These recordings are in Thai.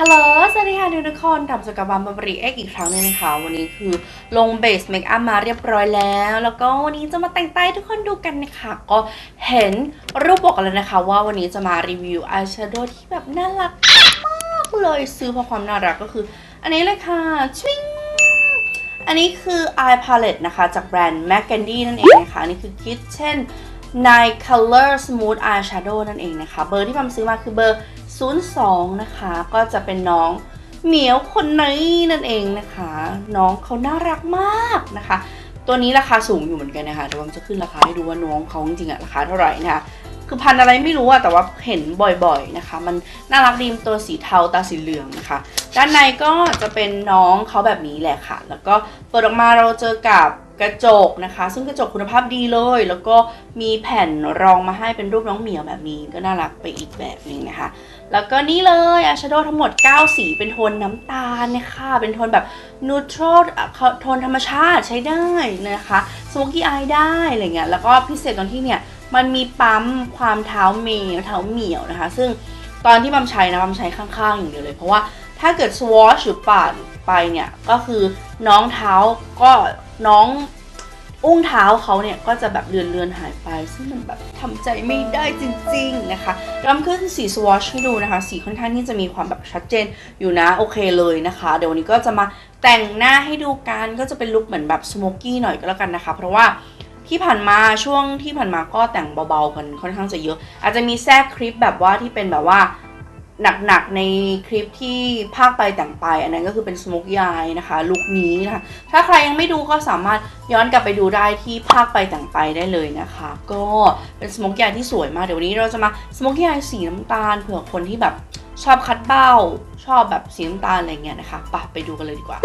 ฮัลโหล สวัสดีค่ะทุกคนกลับสู่กับบามบริเอ็กอีกครั้งหนึงนะคะ วันนี้คือลงเบสเมคอัพมาเรียบร้อยแล้ว แล้วก็วันนี้จะมาแต่งใต้ทุกคนดูกันนะคะ ก็เห็นรูปบอกกันแล้วนะคะว่าวันนี้จะมารีวิวอายแชโดว์ที่แบบน่ารักมากเลยซื้อเพราะความน่ารักก็คือ อันนี้เลยค่ะชิงอันนี้คือ eye palette นะคะ จากแบรนด์ m a c k a n d y นั่นเองนะคะ อันนี้คือ Kitchen Night Color Smooth Eyeshadow นั่นเองนะคะ เบอร์ที่พัมซื้อมาคือเบอร์ 02 นะคะ ก็จะเป็นน้องเหมียวคนนี้นั่นเองนะคะ น้องเขาน่ารักมากนะคะ ตัวนี้ราคาสูงอยู่เหมือนกันนะคะเดี๋ยวผมจะขึ้นราคาให้ดูว่าน้องเขาจริงๆอะราคาเท่าไหร่นะคะคือพันอะไรไม่รู้อะแต่ว่าเห็นบ่อยๆนะคะ มันน่ารักดีมตัวสีเทาตาสีเหลืองนะคะ ด้านในก็จะเป็นน้องเขาแบบนี้แหละค่ะ แล้วก็เปิดออกมาเราเจอกับกระจกนะคะ ซึ่งกระจกคุณภาพดีเลย แล้วก็มีแผ่นรองมาให้เป็นรูปน้องเหมียวแบบนี้ก็น่ารักไปอีกแบบนึงนะคะ แล้วก็นี่เลยอ y ชโดว์ทั้งหมด 9 สีเป็นโทนน้ำตาลนะคะเป็นโทนแบบนูทรัลโทนธรรมชาติใช้ได้นะคะสโมกี้อายได้อะไรเงี้ยแล้วก็พิเศษตรงที่เนี่ยมันมีปั๊มความเท้าเมย์เท้าเหมียวนะคะ ซึ่งตอนที่บัมใช้นะบัมใช้ข้างๆอย่างเดียวเลย เพราะว่าถ้าเกิดสวอชหรือปาดไปเนี่ยก็คือน้องเท้าก็น้อง อุ้งเท้าเขาเนี่ยก็จะแบบเลือนเลือนหายไป ซึ่งมันแบบทำใจไม่ได้จริงๆนะคะรำขึ้นสีสวอชให้ดูนะคะ สีค่อนข้างที่จะมีความแบบชัดเจนอยู่นะโอเคเลยนะคะ เดี๋ยววันนี้ก็จะมาแต่งหน้าให้ดูกันก็จะเป็นลุคเหมือนแบบสโมกี้หน่อยก็แล้วกันนะคะ เพราะว่าที่ผ่านมาช่วงที่ผ่านมาก็แต่งเบาๆกันค่อนข้างจะเยอะ อาจจะมีแทรกคลิปแบบว่าที่เป็นแบบว่า หนักๆในคลิปที่ภาคไปแต่งไป อันนั้นก็คือเป็นสโมกยายนะคะลุคนี้นะคะถ้าใครยังไม่ดูก็สามารถย้อนกลับไปดูได้ที่ภาคไปแต่งไปได้เลยนะคะ ก็เป็นสโมกยายที่สวยมากเดี๋ยววันนี้เราจะมาสโมกยายสีน้ำตาลเผื่อคนที่แบบชอบคัดเบ้า ชอบแบบสีน้ำตาลอะไรเงี้ยนะคะไปไปดูกันเลยดีกว่า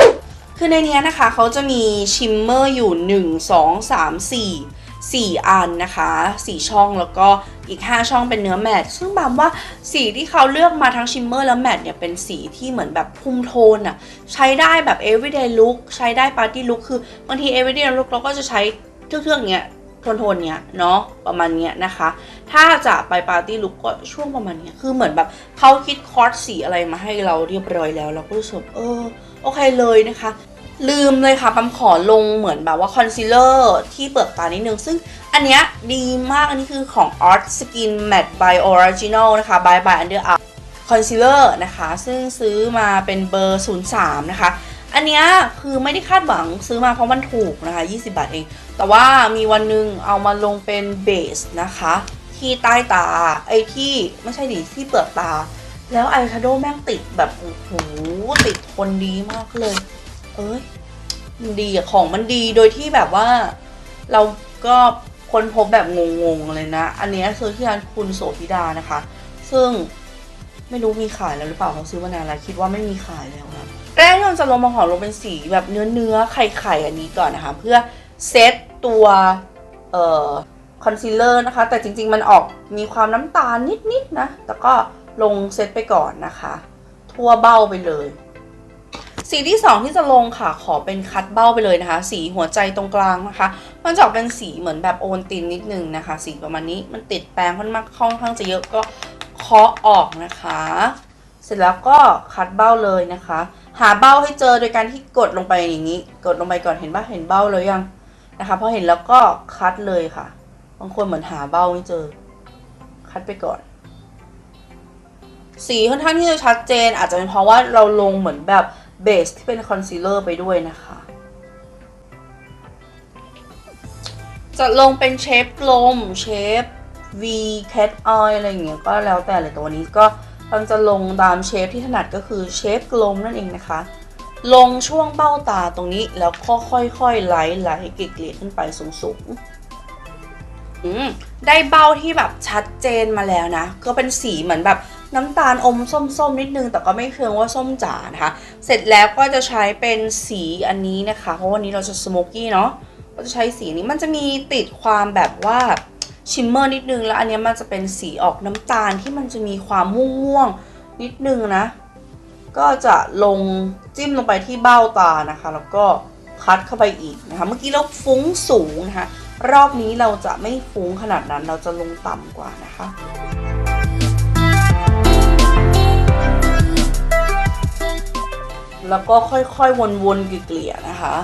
คือในเนี้ยนะคะเขาจะมีชิมเมอร์อยู่ 1 2 3 4 4 อันนะคะ 4 ช่องแล้วก็อีก 5 ช่องเป็นเนื้อแมตต์ซึ่งบามว่าสีที่เขาเลือกมาทั้งชิมเมอร์และแมตต์เนี่ยเป็นสีที่เหมือนแบบคุมโทนอะใช้ได้แบบ everyday look ใช้ได้ party look คือบางที everyday look เราก็จะใช้เทื่อกๆเนี้ยโทนๆเนี้ยเนาะประมาณเนี้ยนะคะ ถ้าจะไปปาร์ตี้ลุกก็ช่วงประมาณเนี้ยคือเหมือนแบบเขาคิดคอร์สสีอะไรมาให้เราเรียบร้อยแล้ว เราก็รู้สึกเออโอเคเลยนะคะ ลืมเลยค่ะปั๊มขอลงเหมือนแบบว่าคอนซีลเลอร์ที่เปลือกตานิดนึง ซึ่งอันเนี้ยดีมากอันนี้คือของ Art Skin Matte by Original นะคะ by by Under Armour Concealer นะคะ ซึ่งซื้อมาเป็นเบอร์ 03 นะคะ อันเนี้ยคือไม่ได้คาดหวังซื้อมาเพราะมันถูกนะคะ 20 บาทเอง แต่ว่ามีวันหนึงเอามาลงเป็นเบสนะคะ ที่ใต้ตาไอ้ที่ไม่ใช่ดิที่เปลือกตา แล้วอายแชโดว์แม่งติดแบบโอ้โหติดทนดีมากเลย เอ้ยมันดีอะของมันดีโดยที่แบบว่า เราก็ค้นพบแบบงงๆเลยนะ อันนี้ยซื้อที่ร้านคุณโสภิดานะคะ ซึ่งไม่รู้มีขายแล้วหรือเปล่าเขาซื้อมานานแล้วคิดว่าไม่มีขายแล้วนะแรกที่เราจะลงมาห่อลงเป็นสีแบบเนื้อเนื้อๆไข่ไข่ๆอันนี้ก่อนนะคะ เพื่อเซตตัวเอ่อคอนซีลเลอร์นะคะ แต่จริงๆมันออกมีความน้ำตาลนิดๆนะ แต่ก็ลงเซตไปก่อนนะคะ ทั่วเบ้าไปเลย สีที่ 2 ที่จะลงค่ะ ขอเป็นคัดเบ้าไปเลยนะคะ สีหัวใจตรงกลางนะคะ มันจะออกเป็นสีเหมือนแบบโอนตินนิดนึงนะคะ สีประมาณนี้มันติดแปรงค่อนมากค่อนข้างจะเยอะก็เคาะออกนะคะ เสร็จแล้วก็คัดเบ้าเลยนะคะ หาเบ้าให้เจอโดยการที่กดลงไปอย่างนี้ กดลงไปก่อนเห็นปะเห็นเบ้าเลยยังนะคะพอเห็นแล้วก็คัดเลยค่ะบางคนเหมือนหาเบ้าไม่เจอ คัดไปก่อนสีค่อนข้างที่จะชัดเจน อาจจะเป็นเพราะว่าเราลงเหมือนแบบ เบสที่เป็นคอนซีลเลอร์ไปด้วยนะคะ จะลงเป็นเชฟกลมเชฟ V cat eye อะไรอย่างเงี้ยก็แล้วแต่เลยต่วันนี้ก็เราจะลงตามเชฟที่ถนัดก็คือเชฟกลมนั่นเองนะคะ ลงช่วงเบ้าตาตรงนี้แล้วค่อยๆไล่ไล่เกลี่ยขึ้นไปสูงๆได้เบ้าที่แบบชัดเจนมาแล้วนะ ก็เป็นสีเหมือนแบบ น้ำตาลอมส้มๆนิดนึง แต่ก็ไม่เคืองว่าส้มจ๋านะคะ เสร็จแล้วก็จะใช้เป็นสีอันนี้นะคะ เพราะวันนี้เราจะสโมกกี้เนาะก็จะใช้สีนี้มันจะมีติดความแบบว่าชิมเมอร์นิดนึง แล้วอันนี้มันจะเป็นสีออกน้ำตาลที่มันจะมีความม่วงๆนิดนึงนะ ก็จะลงจิ้มลงไปที่เบ้าตานะคะ แล้วก็คัดเข้าไปอีกนะคะ เมื่อกี้เราฟุ้งสูงนะคะ รอบนี้เราจะไม่ฟุ้งขนาดนั้น เราจะลงต่ำกว่านะคะ แล้วก็ค่อยๆวนๆเกลี่ยนะคะ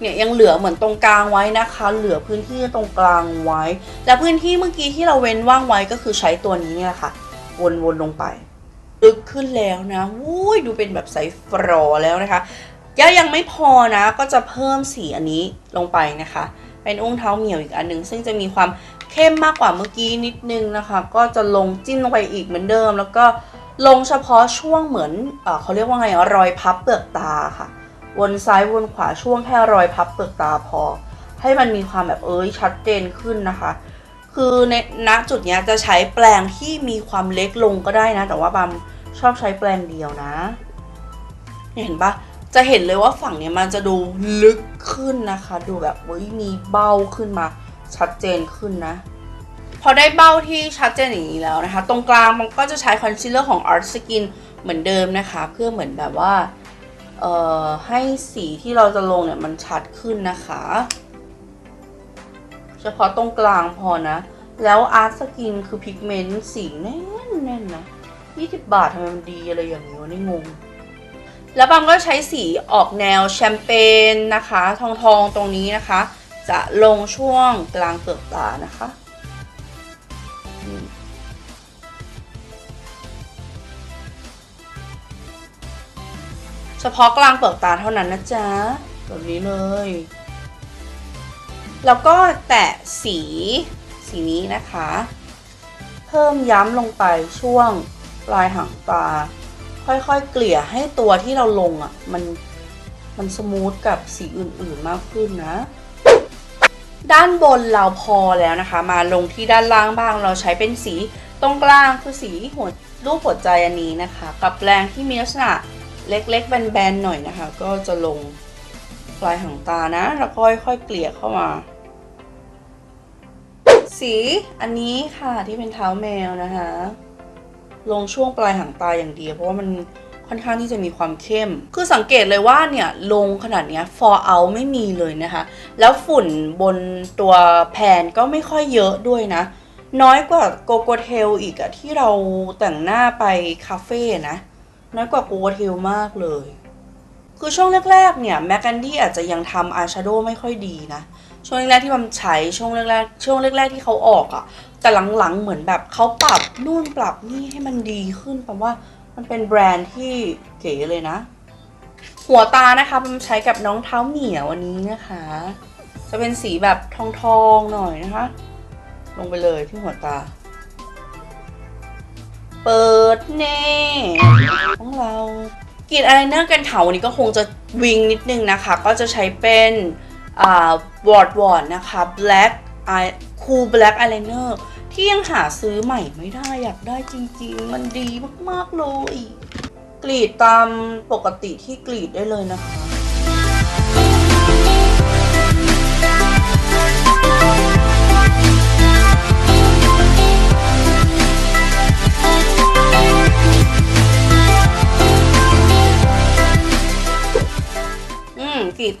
เนี่ยยังเหลือเหมือนตรงกลางไว้นะคะ เหลือพื้นที่ตรงกลางไว้ และพื้นที่เมื่อกี้ที่เราเว้นว่างไว้ก็คือใช้ตัวนี้เนี่ยแหละค่ะ วนๆลงไปลึกขึ้นแล้วนะวุ้ยดูเป็นแบบใสฟรอแล้วนะคะย่ายังไม่พอนะก็จะเพิ่มสีอันนี้ลงไปนะคะ เป็นอุ้งเท้าเหมียวอีกอันหนึง ซึ่งจะมีความ เข้มมากกว่าเมื่อกี้นิดนึงนะคะ ก็จะลงจิ้มลงไปอีกเหมือนเดิม แล้วก็ลงเฉพาะช่วงเหมือนเอเขาเรียกว่าไงรอยพับเปลือกตาค่ะ วนซ้ายวนขวาช่วงแค่รอยพับเปลือกตาพอ ให้มันมีความแบบเอ้ยชัดเจนขึ้นนะคะ คือในณจุดนี้จะใช้แปลงที่มีความเล็กลงก็ได้นะ แต่ว่าบามชอบใช้แปลงเดียวนะเนี่ยเห็นปะจะเห็นเลยว่าฝั่งเนี้ยมันจะดูลึกขึ้นนะคะ ดูแบบเฮ้ยมีเบ้าขึ้นมา ชัดเจนขึ้นนะ พอได้เบ้าที่ชัดเจนอย่างนี้แล้วนะคะ ตรงกลางมันก็จะใช้คอนซีลเลอร์ของ Art Skin เหมือนเดิมนะคะ เพื่อเหมือนแบบว่าเอ่อให้สีที่เราจะลงเนี่ยมันชัดขึ้นนะคะ เฉพาะตรงกลางพอนะ แล้วอาร์ตสกินคือพิกเมนต์สีแน่นแน่นนะ20 บาททำไมมันดีอะไรอย่างนี้วะนี่งง แล้วบางก็ใช้สีออกแนวแชมเปญนะคะ ทองทองๆตรงนี้นะคะ จะลงช่วงกลางเปลือกตานะคะเฉพาะกลางเปลือกตาเท่านั้นนะจ๊ะแบบนี้เลย แล้วก็แตะสีสีนี้นะคะ เพิ่มย้ำลงไปช่วงปลายหางตา ค่อยๆ เกลี่ยให้ตัวที่เราลงอะ่ะ มันมันสมูทกับสีอื่นๆมากขึ้นนะ ด้านบนเราพอแล้วนะคะ มาลงที่ด้านล่างบ้างเราใช้เป็นสีตรงกลางคือสีหัวรูปหัวใจอันนี้นะคะ กับแรงที่มีลักษณะเล็กๆแบนๆหน่อยนะคะ ก็จะลงปลายหางตานะ แล้วก็ค่อยๆเกลี่ยเข้ามา สีอันนี้ค่ะที่เป็นเท้าแมวนะคะ ลงช่วงปลายหางตาอย่างเดียวเพราะว่ามัน ค่อนข้างที่จะมีความเข้ม คือสังเกตเลยว่าเนี่ยลงขนาดนี้ย for out ไม่มีเลยนะคะ แล้วฝุ่นบนตัวแผ่นก็ไม่ค่อยเยอะด้วยนะ น้อยกว่าโกโกเทลอีกอะที่เราแต่งหน้าไปคาเฟ่นะ น้อยกว่าโกโกเทลมากเลย คือช่วงแรกๆเนี่ยแมคแอนดี้อาจจะยังทำอายแชโดว์ไม่ค่อยดีนะช่วงแรกๆที่มันใช้ช่วงแรกๆช่วงแรก ๆที่เขาออกอะแต่หลังๆเหมือนแบบเขาปรับนู่นปรับนี่ให้มันดีขึ้นแปลว่า มันเป็นแบรนด์ที่เก๋เลยนะ หัวตานะคะมันใช้กับน้องเท้าเหมียววันนี้นะคะ จะเป็นสีแบบทองๆหน่อยนะคะ ลงไปเลยที่หัวตา เปิดเน่ของเรากรีดอายไลเนอร์กันเถาวันนี้ก็คงจะวิงนิดนึงนะคะ ก็จะใช้เป็นอ่าวอร์ดวอร์ดนะคะ black eye cool black eyeliner ที่ยังหาซื้อใหม่ไม่ได้อยากได้จริง ๆ มันดีมากๆเลย กรีดตามปกติที่กรีดได้เลยนะคะ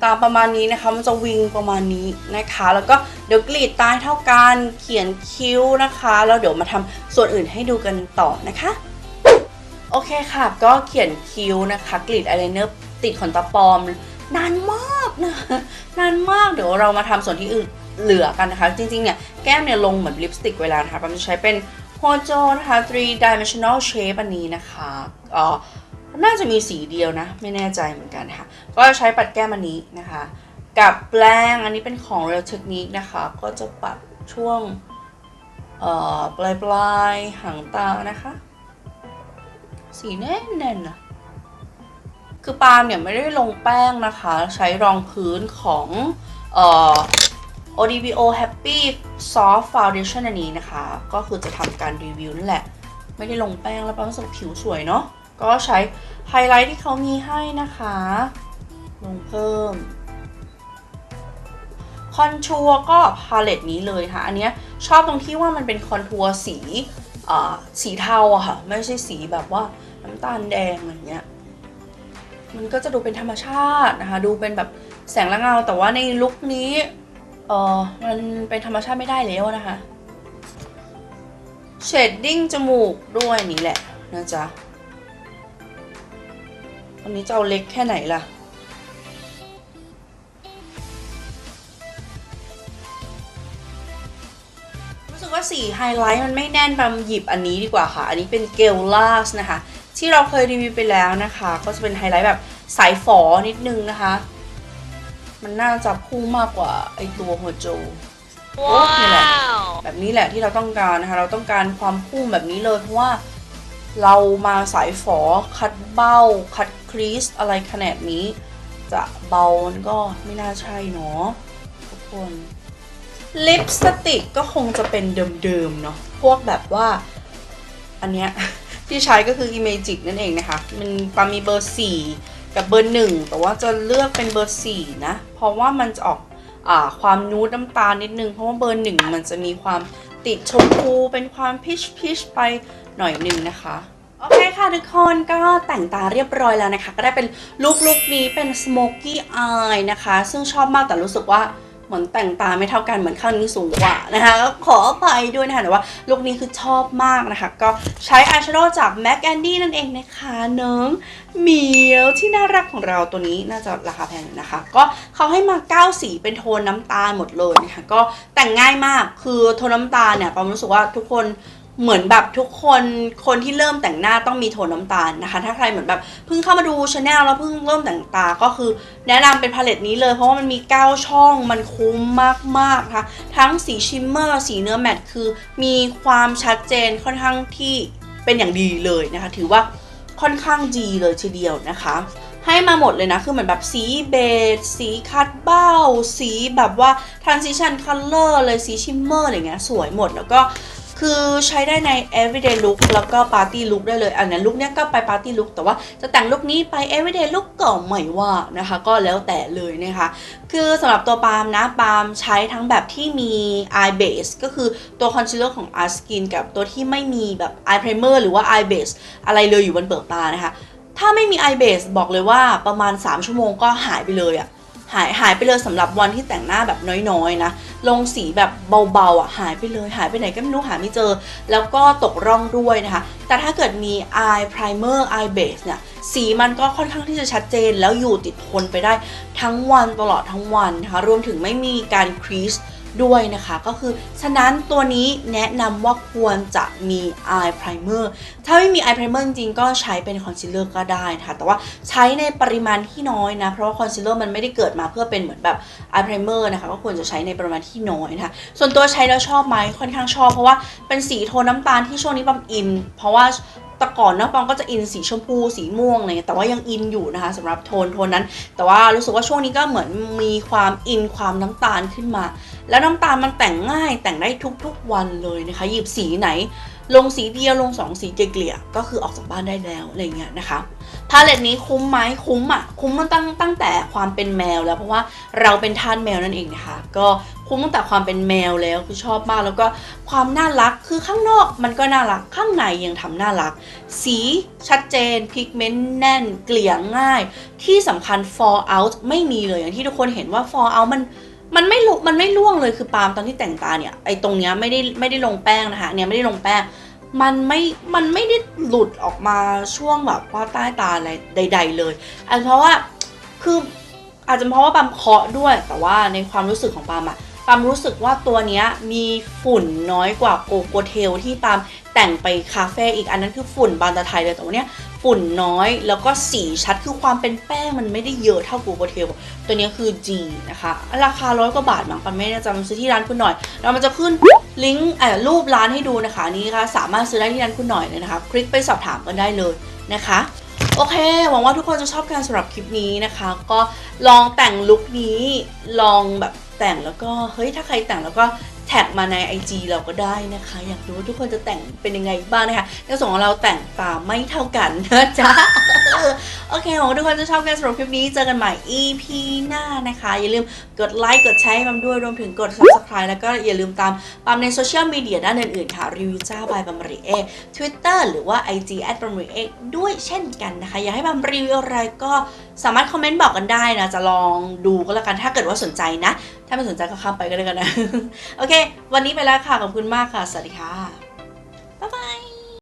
ตามประมาณนี้นะคะ มันจะวิงประมาณนี้นะคะ แล้วก็เดี๋ยวกรีดตาเท่ากันเขียนคิ้วนะคะ แล้วเดี๋ยวมาทำส่วนอื่นให้ดูกันต่อนะคะโอเคค่ะ ก็เขียนคิ้วนะคะกรีดอายไลเนอร์ติดขนตาปลอมนานมากนะนานมากเดี๋ยวเรามาทำส่วนที่อื่นเหลือกันนะคะ จริงๆเนี่ยแก้มเนี่ยลงเหมือนลิปสติกเวลานะคะผมจะใช้เป็นโฮโจนะคะ three dimensional shape อันนี้นะคะอ๋อ น่าจะมีสีเดียวนะ ไม่แน่ใจเหมือนกันค่ะ ก็จะใช้ปัดแก้มอันนี้นะคะ กับแปรงอันนี้เป็นของ Real Technique นะคะ ก็จะปัดช่วงปลายปลายๆหางตานะคะ สีแน่นๆนนะคือปาล์มเนี่ยไม่ได้ลงแป้งนะคะ ใช้รองพื้นของเอ่อ ODBO Happy Soft Foundation อันนี้นะคะ ก็คือจะทำการรีวิวนั่นแหละ ไม่ได้ลงแป้งแล้วปาล์มรู้สึกผิวสวยเนาะ ก็ใช้ไฮไลท์ที่เขามีให้นะคะ ลงเพิ่มคอนทัวร์ก็พาเลตนี้เลยค่ะ อันเนี้ยชอบตรงที่ว่ามันเป็นคอนทัวร์สีสีเทาอะค่ะ ไม่ใช่สีแบบว่าน้ำตาลแดงอะไรเงี้ย มันก็จะดูเป็นธรรมชาตินะคะ ดูเป็นแบบแสงและเงา แต่ว่าในลุคนี้เออมันเป็นธรรมชาติไม่ได้แล้วนะคะ เชดดิ้งจมูกด้วยนี่แหละนะจ๊ะ วันนี้จะเอาเล็กแค่ไหนล่ะ รู้สึกว่าสีไฮไลท์มันไม่แน่นบำหยิบอันนี้ดีกว่าค่ะ อันนี้เป็นเกลลาสนะคะ ที่เราเคยรีวิวไปแล้วนะคะ ก็จะเป็นไฮไลท์แบบสายฝอนิดนึงนะคะ มันน่าจะพุ่งมากกว่าไอตัวหัวโจโอ้นี่แหละแบบนี้แหละที่เราต้องการนะคะ เราต้องการความพุ่งแบบนี้เลยเพราะว่า เรามาสายฝอคัดเบ้า คัดครีสอะไรขนาดนี้ จะเบาก็ไม่น่าใช่เนาะทุกคนลิปสติกก็คงจะเป็นเดิมๆเนาะพวกแบบว่า อันเนี้ยที่ใช้ก็คือ Imagic นั่นเองนะคะ มันปามีเบอร์ 4 กับเบอร์ 1 แต่ว่าจะเลือกเป็นเบอร์ 4 นะ เพราะว่ามันจะออกอความนูดน้ำตาลนิดนึง เพราะว่าเบอร์ 1 มันจะมีความ ติดชมพูเป็นความพิชพิชไปหน่อยหนึ่งนะคะโอเคค่ะทุกคนก็แต่งตาเรียบร้อยแล้วนะคะ ก็ได้เป็นลุคลุคนี้เป็น smoky eye นะคะ ซึ่งชอบมากแต่รู้สึกว่า เหมือนแต่งตาไม่เท่ากันเหมือนข้างนี้สูงกว่านะคะก็ขออภัยด้วยนะคะแต่ว่าลุคนี้คือชอบมากนะคะ ก็ใช้อายแชโดว์จาก MAC Andy นั่นเองนะคะเน้องเหมียวที่น่ารักของเราตัวนี้น่าจะราคาแพงนะคะ ก็เขาให้มา 9 สีเป็นโทนน้ำตาลหมดเลยนะคะก็แต่งง่ายมากคือโทนน้ำตาลเนี่ยปอมรู้สึกว่าทุกคน เหมือนแบบทุกคนคนที่เริ่มแต่งหน้าต้องมีโทนน้ำตาลนะคะ ถ้าใครเหมือนแบบเพิ่งเข้ามาดูชาแนลแล้วเพิ่งเริ่มแต่งตาก็คือ แนะนำเป็นพาเลตนี้เลย เพราะว่ามันมี 9 ช่องมันคุ้มมากๆนะคะทั้งสีชิมเมอร์สีเนื้อแมตต์คือ มีความชัดเจนค่อนข้างที่เป็นอย่างดีเลยนะคะ ถือว่าค่อนข้างดีเลยทีเดียวนะคะ ให้มาหมดเลยนะ คือเหมือนแบบสีเบจสีคัดเบ้า สีแบบว่า transition color เลยสีชิมเมอร์อะไรเงี้ยสวยหมดแล้วก็ คือใช้ได้ใน everyday look แล้วก็ party look ได้เลย อันนั้นลุคเนี้ยก็ไป party look แต่ว่าจะแต่งลุคนี้ไป everyday look ก็ไม่ว่านะคะ ก็แล้วแต่เลยนะคะ คือสำหรับตัวปาล์มนะ ปาล์มใช้ทั้งแบบที่มี eye base ก็คือตัว concealer ของ Art Skin กับตัวที่ไม่มีแบบ eye primer หรือว่า eye base อะไรเลยอยู่บนเปลือกตานะคะ ถ้าไม่มี eye base บอกเลยว่าประมาณ 3 ชั่วโมงก็หายไปเลยอะ หายหายไปเลยสำหรับวันที่แต่งหน้าแบบน้อยๆนะลงสีแบบเบาๆอะหายไปเลยหายไปไหนก็ไม่รู้หาไม่เจอ แล้วก็ตกร่องด้วยนะคะ แต่ถ้าเกิดมี eye primer eye base เนี่ยสีมันก็ค่อนข้างที่จะชัดเจนแล้วอยู่ติดทนไปได้ทั้งวันตลอดทั้งวันนะคะรวมถึงไม่มีการครีส ด้วยนะคะ ก็คือฉะนั้นตัวนี้แนะนำว่าควรจะมี eye primer ถ้าไม่มี eye primer จริงก็ใช้เป็น concealer ก็ได้นะคะแต่ว่าใช้ในปริมาณที่น้อยนะ เพราะว่า concealer มันไม่ได้เกิดมาเพื่อเป็นเหมือนแบบ eye primer นะคะ ก็ควรจะใช้ในปริมาณที่น้อยนะคะ ส่วนตัวใช้แล้วชอบไหมค่อนข้างชอบ เพราะว่าเป็นสีโทนน้ำตาลที่ช่วงนี้ปั๊มอิน เพราะว่า แต่ก่อนนะปอมก็จะอินสีชมพูสีม่วงเงี้ยแต่ว่ายังอินอยู่นะคะสำหรับโทนโทนนั้น แต่ว่ารู้สึกว่าช่วงนี้ก็เหมือนมีความอินความน้ำตาลขึ้นมา แล้วน้ำตาลมันแต่งง่ายแต่งได้ทุกๆวันเลยนะคะ หยิบสีไหน ลงสีเดียวลงสองสีเกลี่ยก็คือออกจากบ้านได้แล้วอะไรเงี้ยนะคะพาเลตนี้คุ้มไหมคุ้มอะคุ้มมันตั้งตั้งแต่ความเป็นแมวแล้วเพราะว่าเราเป็นทาสแมวนั่นเองนะคะก็ คุ้มตั้งแต่ความเป็นแมวแล้วคือชอบมากแล้วก็ความน่ารักคือข้างนอกมันก็น่ารักข้างในยังทำน่ารัก สีชัดเจนพิกเมนต์แน่นเกลี่ยง่าย ที่สำคัญ fall out ไม่มีเลยอย่างที่ทุกคนเห็นว่า fall out มันมันไม่ลุมันไม่ล่วงเลยคือปาล์มตอนที่แต่งตาเนี่ยไอ้ตรงเนี้ยไม่ได้ไม่ได้ลงแป้งนะคะเนี่ยไม่ได้ลงแป้งมันไม่ มันไม่ได้หลุดออกมาช่วงแบบว่าใต้ตาอะไรใด ๆ เลยอาจจะเพราะว่าคืออาจจะเพราะว่าปามเคาะด้วย แต่ว่าในความรู้สึกของปามอะามรู้สึกว่าตัวนี้มีฝุ่นน้อยกว่าโกโกเทลที่ปามแต่งไปคาเฟ่อีกอันนั้นคือฝุ่นบานตะไทยเลยแต่วันเนี้ยฝุ่นน้อยแล้วก็สีชัดคือความเป็นแป้งมันไม่ได้เยอะเท่าโกโกเทลตัวนี้คือ G นะคะ ราคาร้อยกว่าบาทมั้งปันไม่แน่ใจมันซื้อที่ร้านคุณหน่อยแล้วมันจะขึ้นลิงก์เอ่อรูปร้านให้ดูนะคะนนี้นะคะสามารถซื้อได้ที่ร้านคุณหน่อยเลยนะคะ คลิกไปสอบถามกันได้เลยนะคะ โอเค หวังว่าทุกคนจะชอบการสำหรับคลิปนี้นะคะ ก็ลองแต่งลุคนี้ลองแบบแต่งแล้วก็เฮ้ยถ้าใครแต่งแล้วก็แท็กมาใน IG เราก็ได้นะคะ อยากรู้ว่าทุกคนจะแต่งเป็นยังไงบ้างนะคะในส่งของเราแต่งตาไม่เท่ากันนะจ๊ะ โอเคหวังว่าทุกคนจะชอบการสำหรับคลิปนี้ เจอกันใหม่ EP หน้านะคะ อย่าลืมกดไลค์ กดแชร์ให้ปัมด้วย รวมถึงกด subscribe แล้วก็อย่าลืมตามปัมในโซเชียลมีเดียด้านอื่นๆค่ะ รีวิวจ้าบายปัมรีเอ Twitter หรือว่า IG แอดปัมรีเอด้วยเช่นกันนะคะ อยากให้ปัมรีวิวอะไรก็สามารถคอมเมนต์บอกกันได้นะ จะลองดูก็แล้วกัน ถ้าเกิดว่าสนใจนะ ถ้าไม่สนใจก็ข้ามไปก็ได้กันนะ โอเค วันนี้ไปแล้วค่ะ ขอบคุณมากค่ะ สวัสดีค่ะ บ๊ายบาย